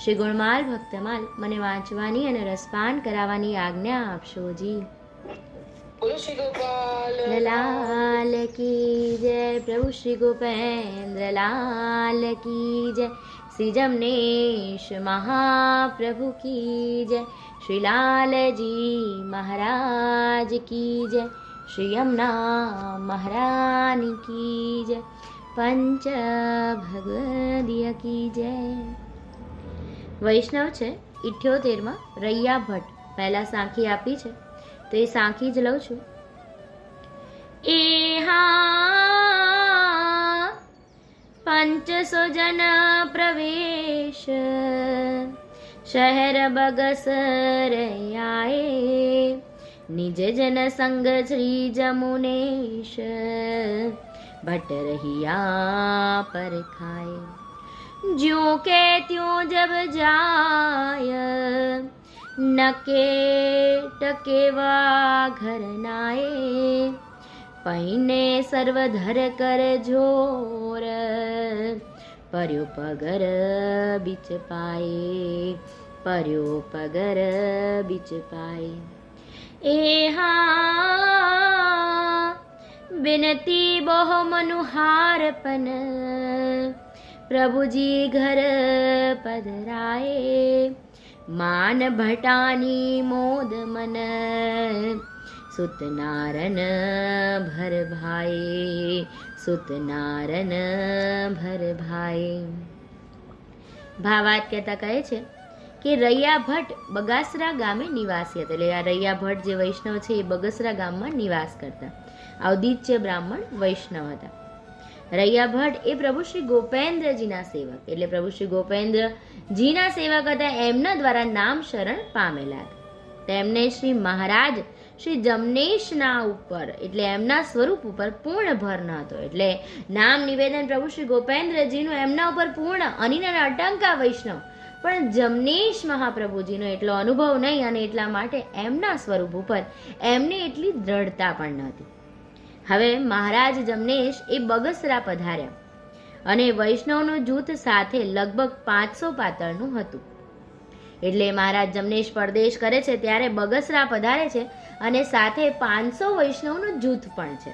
શ્રી ગુણમાલ ભક્તમાલ મને વાંચવાની અને રસપાન કરાવવાની આજ્ઞા આપશો જી. લાલ કી જય પ્રભુ શ્રી ગોપેન્દ્ર લાલ કી જય શ્રી જમનેશ મહાપ્રભુ કી જય શ્રી લાલજી મહારાજ કી જય શ્રી યમુના મહારાની કી જય પંચ ભગવદીય કી જય. વૈષ્ણવ છે, ઇઠ્યોતેરમાં રૈયા ભટ્ટ, પહેલા સાંખી આપી છે, તો એ સાંખી જ લઉં છું. એ પંચસો જન પ્રવેશ, શહેર બગસ આએ નિજ જન સંગ શ્રી જમુનેશ, ભટ્ટ રહિયા પર ખાए ज्यो के त्यों जब जाय नके टकेवा घर नाए પૈને સર્વધર કર જોર પર્યો પગર બીચ પાયે પર્યો પગર બીચ પાયે એ હા બિનતી બહુ મનુહાર પન પ્રભુજી ઘર પધરાએ. માન ભટાની મોદ મન. સુતનારન ભર ભાઈ સુતનારન ભર ભાઈ ભાવાત કહેતા કહે છે કે રૈયા ભટ્ટ બગાસરા ગામે નિવાસી હતા. એટલે આ રૈયા ભટ્ટ જે વૈષ્ણવ છે એ બગસરા ગામમાં નિવાસ કરતા. ઔદિત્ય બ્રાહ્મણ વૈષ્ણવ હતા. રૈયા ભટ્ટ એ પ્રભુ શ્રી ગોપેન્દ્રજીના સેવક. એટલે પ્રભુ શ્રી ગોપેન્દ્રજીના સેવક હતા એમના દ્વારા નામ શરણ પામેલા તેમને શ્રી મહારાજ શ્રી જમનેશના ઉપર, એટલે એમના સ્વરૂપ ઉપર પૂર્ણ ભર ન હતો. એટલે નામ નિવેદન પ્રભુ શ્રી ગોપેન્દ્રજીનું એમના ઉપર પૂર્ણ અનિન અટંકા વૈષ્ણવ. પણ જમનેશ મહાપ્રભુજીનો એટલો અનુભવ નહીં અને એટલા માટે એમના સ્વરૂપ ઉપર એમને એટલી દ્રઢતા પણ નહોતી. હવે મહારાજ જમનેશ એ બગસરા પધાર્યા અને વૈષ્ણવનું જૂથ સાથે લગભગ પાંચસો પાતળનું હતું. એટલે મહારાજ જમનેશ પરદેશ કરે છે ત્યારે બગસરા પધારે છે અને સાથે પાંચસો વૈષ્ણવનું જૂથ પણ છે.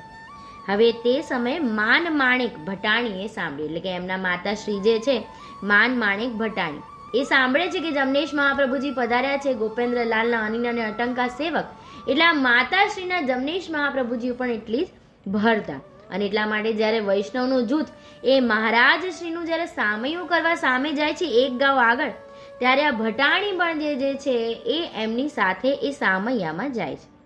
હવે તે સમયે માન માણેક ભટાણીએ સાંભળ્યું, એટલે કે એમના માતાશ્રી જે છે, માન માણેક ભટાણી. એ સાંભળે છે કે જમનેશ મહાપ્રભુજી પધાર્યા છે, ગોપેન્દ્રલાલના અનિન અને અટંકા સેવક એટલે માતાશ્રીના જમનેશ મહાપ્રભુજી પણ એટલી જ ભરતા અને એટલા માટે જ્યારે વૈષ્ણવનું જૂથ એ મહારાજ શ્રીનું જ્યારે સામયું કરવા સામે જાય છે એક ગાંવ આગળ, ત્યારે આ ભટાણી પણ જે છે એ એમની સાથે એ સામૈયામાં જાય છે.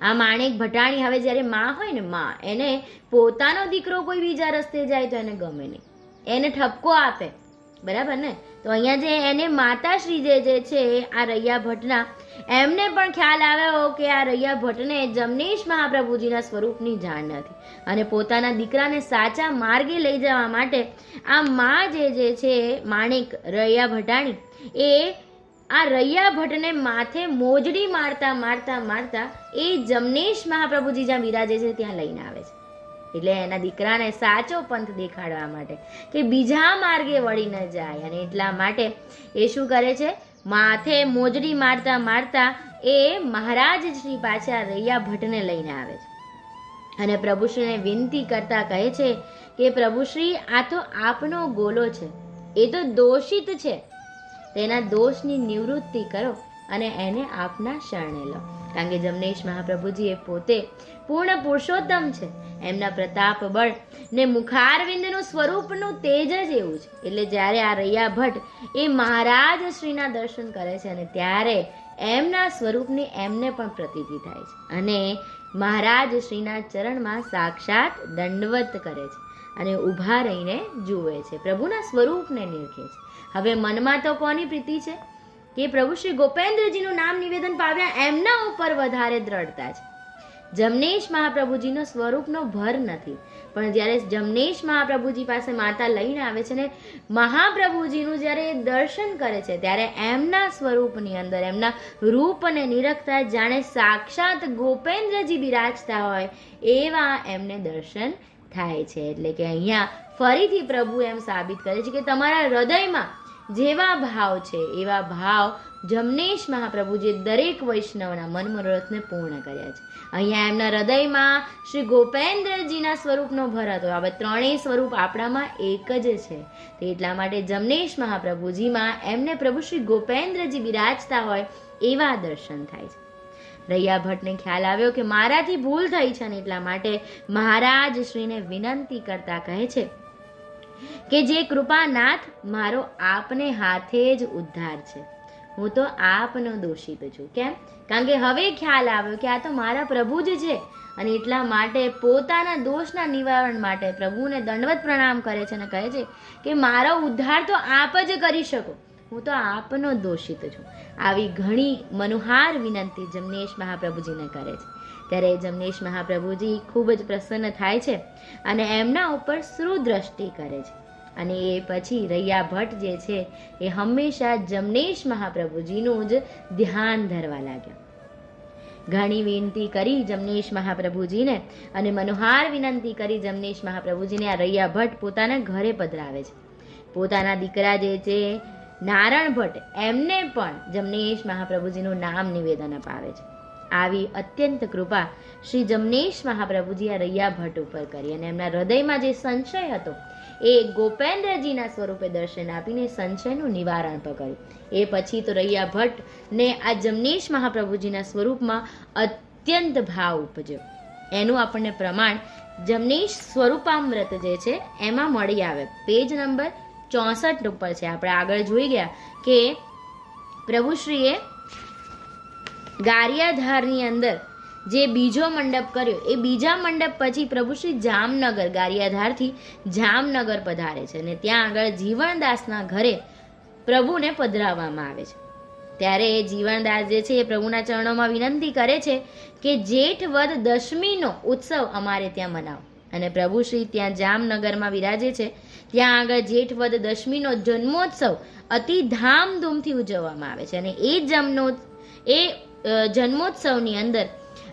આ માણેક ભટાણી હવે જ્યારે માં હોય ને માં, એને પોતાનો દીકરો કોઈ બીજા રસ્તે જાય તો એને ગમે નહીં. એને ઠપકો આપે. બરાબર ને? તો અહીંયા જે એને માતાશ્રી જે છે આ રૈયા ભટ્ટના એમને પણ ખ્યાલ આવ્યો કે આ રૈયા ભટ્ટને જમનેશ મહાપ્રભુજીના સ્વરૂપની જાણ નથી. અને પોતાના દીકરાને સાચા માર્ગે લઈ જવા માટે આ મા જે જે છે, માણેક રૈયા ભટાણી એ આ રૈયા ભટ્ટને માથે મોજડી મારતા મારતા મારતા એ જમનેશ મહાપ્રભુજી જ્યાં બિરાજે છે ત્યાં લઈને આવે છે. એટલે એના દીકરાને સાચો પંથ દેખાડવા માટે કે બીજા માર્ગે વળી ન જાય અને એટલા માટે એ શું કરે છે? માથે મોજડી મારતા મારતા એ મહારાજ શ્રી પાછા રૈયા ભટ્ટને લઈને આવે છે. અને પ્રભુશ્રીને વિનંતી કરતા કહે છે કે, પ્રભુશ્રી, આ તો આપનો ગોલો છે. એ તો દોષિત છે. તેના દોષની નિવૃત્તિ કરો અને એને આપના શરણે લો. કારણ કે જમનેશ મહાપ્રભુજી એ પોતે પૂર્ણ પુરુષોત્તમ છે. એમના પ્રતાપ બળ ને મુખારવિંદનું સ્વરૂપનું તેજ જ એવું છે. એટલે જ્યારે આ રૈયા ભટ્ટ એ મહારાજ શ્રીના દર્શન કરે છે અને ત્યારે એમના સ્વરૂપની એમને પણ પ્રતીતિ થાય છે. અને મહારાજ શ્રીના ચરણમાં સાક્ષાત દંડવત કરે છે અને ઊભા રહીને જુએ છે. પ્રભુના સ્વરૂપને નિરખે છે. હવે મનમાં તો કોની પ્રીતિ છે? કે પ્રભુ શ્રી ગોપેન્દ્રજીનું નામ નિવેદન પામ્યા એમના ઉપર વધારે દ્રઢતા છે. જમનેશ મહાપ્રભુજીનો સ્વરૂપનો ભર નથી. પણ જ્યારે જમનેશ મહાપ્રભુજી પાસે માતા લઈને આવે છે ને મહાપ્રભુજીનું જ્યારે દર્શન કરે છે, ત્યારે એમના સ્વરૂપની અંદર, એમના રૂપ અને નિરખતા જાણે સાક્ષાત ગોપેન્દ્રજી બિરાજતા હોય, એવા એમને દર્શન થાય છે. એટલે કે અહીંયા ફરીથી પ્રભુ એમ સાબિત કરે છે કે તમારા હૃદયમાં જેવા ભાવ છે, એવા ભાવ જમનેશ મહાપ્રભુજીએ દરેક વૈષ્ણવના મન મનોરથને પૂર્ણ કર્યા છે. અહીંયા એમના હૃદયમાં શ્રી ગોપેન્દ્રજીના સ્વરૂપનો ભર હતો. હવે ત્રણેય સ્વરૂપ આપણામાં એક જ છે. તો એટલા માટે જમનેશ મહાપ્રભુજીમાં એમને પ્રભુ શ્રી ગોપેન્દ્રજી બિરાજતા હોય એવા દર્શન થાય છે. રૈયા ભટ્ટને ખ્યાલ આવ્યો કે મારાથી ભૂલ થઈ છે ને એટલા માટે મહારાજ શ્રીને વિનંતી કરતા કહે છે કે જે કૃપાનાથ મારો આપને હાથે જ ઉદ્ધાર છે. હું તો આપનો દોષિત છું. કેમ? કારણ કે હવે ખ્યાલ આવ્યો કે આ તો મારા પ્રભુ જ છે અને એટલા માટે પોતાના દોષના નિવારણ માટે પ્રભુને દંડવત પ્રણામ કરે છે અને કહે છે કે મારો ઉદ્ધાર તો આપ જ કરી શકો. હું તો આપનો દોષિત છું. આવી ઘણી મનોહાર વિનંતી જમનેશ મહાપ્રભુજીને કરે છે. ત્યારે જમનેશ મહાપ્રભુજી ખૂબ જ પ્રસન્ન થાય છે અને એમના ઉપર સુદ્રષ્ટિ કરે છે. અને એ પછી રૈયા ભટ્ટ જે છે, એ હંમેશા જમનેશ મહાપ્રભુજીનું જ ધ્યાન ધરવા લાગ્યા. ઘણી વિનંતી કરી જમનેશ મહાપ્રભુજીને અને મનોહાર વિનંતી કરી જમનેશ મહાપ્રભુજીને આ રૈયા ભટ્ટ પોતાના ઘરે પધરાવે છે. પોતાના દીકરા જે છે નારણ ભટ્ટ, એમને પણ જમનેશ મહાપ્રભુજીનું નામ નિવેદન અપાવે છે. આવી અત્યંત કૃપા શ્રી જમનેશ મહાપ્રભુજી આ રૈયા ભટ્ટ ઉપર કરી. અને એમના હૃદયમાં જે સંશય હતો, એ ગોપેન્દ્રજીના સ્વરૂપે દર્શન આપીને સંશયનું નિવારણ પણ કર્યું એ પછી તો રૈયા ભટ્ટને આ જમનેશ મહાપ્રભુજીના સ્વરૂપમાં અત્યંત ભાવ ઉપજ્યો. એનું આપણને પ્રમાણ જમનેશ સ્વરૂપામૃત જે છે, એમાં મળી આવે. પેજ નંબર ચોસઠ ઉપર છે. આપણે આગળ જોઈ ગયા કે પ્રભુશ્રીએ ગારિયાધારની અંદર જે બીજો મંડપ કર્યો, એ બીજા મંડપ પછી પ્રભુ શ્રી જામનગર ગારિયાધારથી જામનગર પધારે છે અને ત્યાં આગળ જીવનદાસના ઘરે પ્રભુને પધરાવવામાં આવે છે. ત્યારે એ જીવનદાસ જે છે એ પ્રભુના ચરણોમાં વિનંતી કરે છે કે જેઠ વદ દશમીનો ઉત્સવ અમારે ત્યાં મનાવો. અને પ્રભુ શ્રી ત્યાં જામનગરમાં વિરાજે છે. ત્યાં આગળ જેઠ વદ દશમીનો જન્મોત્સવ અતિ ધામધૂમથી ઉજવવામાં આવે છે. અને એ જમનો એ જન્મોત્સવની અંદર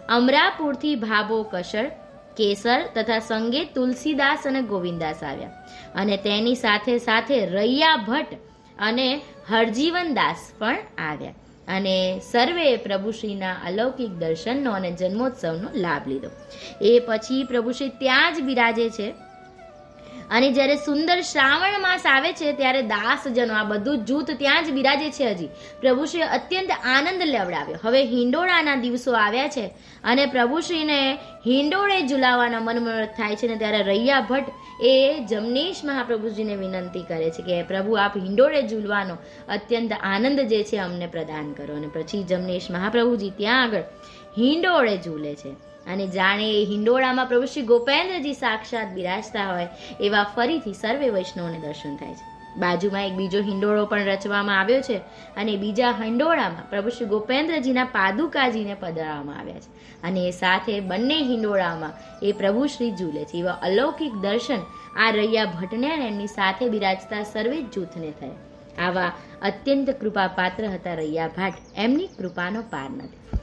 અમરાપુરથી ભાભો કશળ, કેસર તથા સંગે તુલસીદાસ અને ગોવિંદાસ આવ્યા. અને તેની સાથે સાથે રૈયા ભટ્ટ અને હરજીવનદાસ પણ આવ્યા. અને સર્વે પ્રભુશ્રીના અલૌકિક દર્શનનો અને જન્મોત્સવનો લાભ લીધો. એ પછી પ્રભુશ્રી ત્યાં જ બિરાજે છે. અને જ્યારે સુંદર શ્રાવણ માસ આવે છે, ત્યારે દાસજનો, આ બધું જૂથ ત્યાં જ બિરાજે છે હજી. પ્રભુશ્રીએ અત્યંત આનંદ લેવડાવ્યો. હવે હિંડોળાના દિવસો આવ્યા છે અને પ્રભુશ્રીને હિંડોળે ઝુલાવવાના મનમનોરથ થાય છે ને ત્યારે રૈયા ભટ્ટ એ જમનેશ મહાપ્રભુજીને વિનંતી કરે છે કે, પ્રભુ, આપ હિંડોળે ઝૂલવાનો અત્યંત આનંદ જે છે, અમને પ્રદાન કરો. અને પછી જમનેશ મહાપ્રભુજી ત્યાં આગળ હિંડોળે ઝૂલે છે. અને જાણે એ હિંડોળામાં પ્રભુ શ્રી ગોપેન્દ્રજી સાક્ષાત બિરાજતા હોય, એવા ફરીથી સર્વે વૈષ્ણવને દર્શન થાય છે. બાજુમાં એક બીજો હિંડોળો પણ રચવામાં આવ્યો છે અને બીજા હિંડોળામાં પ્રભુ શ્રી ગોપેન્દ્રજીના પાદુકાજીને પધરાવવામાં આવ્યા છે. અને એ સાથે બંને હિંડોળામાં એ પ્રભુ શ્રી ઝૂલે છે. એવા અલૌકિક દર્શન આ રૈયા ભટ્ટને એમની સાથે બિરાજતા સર્વે જૂથને થયા. આવા અત્યંત કૃપાપાત્ર હતા રૈયા ભાટ એમની કૃપાનો પાર નથી.